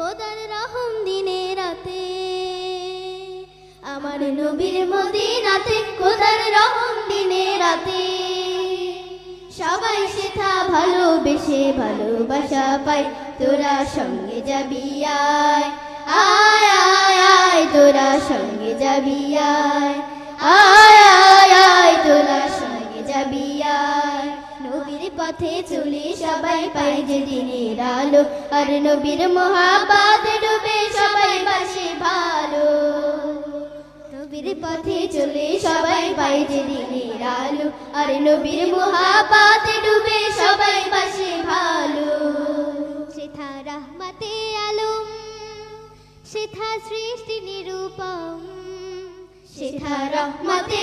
খোদার রহম দিনে রাতে। আমার নবীর মদিনাতে খোদার রহম দিনে রাতে। সবাই সেথা ভালোবেসে ভালোবাসা পায়, তোরা সঙ্গে যাবি আয়। আয় আয় আয়, তোরা সঙ্গে যাবি আয়। আয় পথে চলে সবাই পাই যে দিনের আলো। আর নবীর মহাবাদ ডুবে সবাই বাসে ভালো। নবীর পথে চলে সবাই পাই যে দিনের আলো। আর নবীর মহাবাদ ডুবে সবাই বাসে ভালো। সেথা রহমতে আলম, সেথা সৃষ্টি নিরূপম, সেথা রহমতে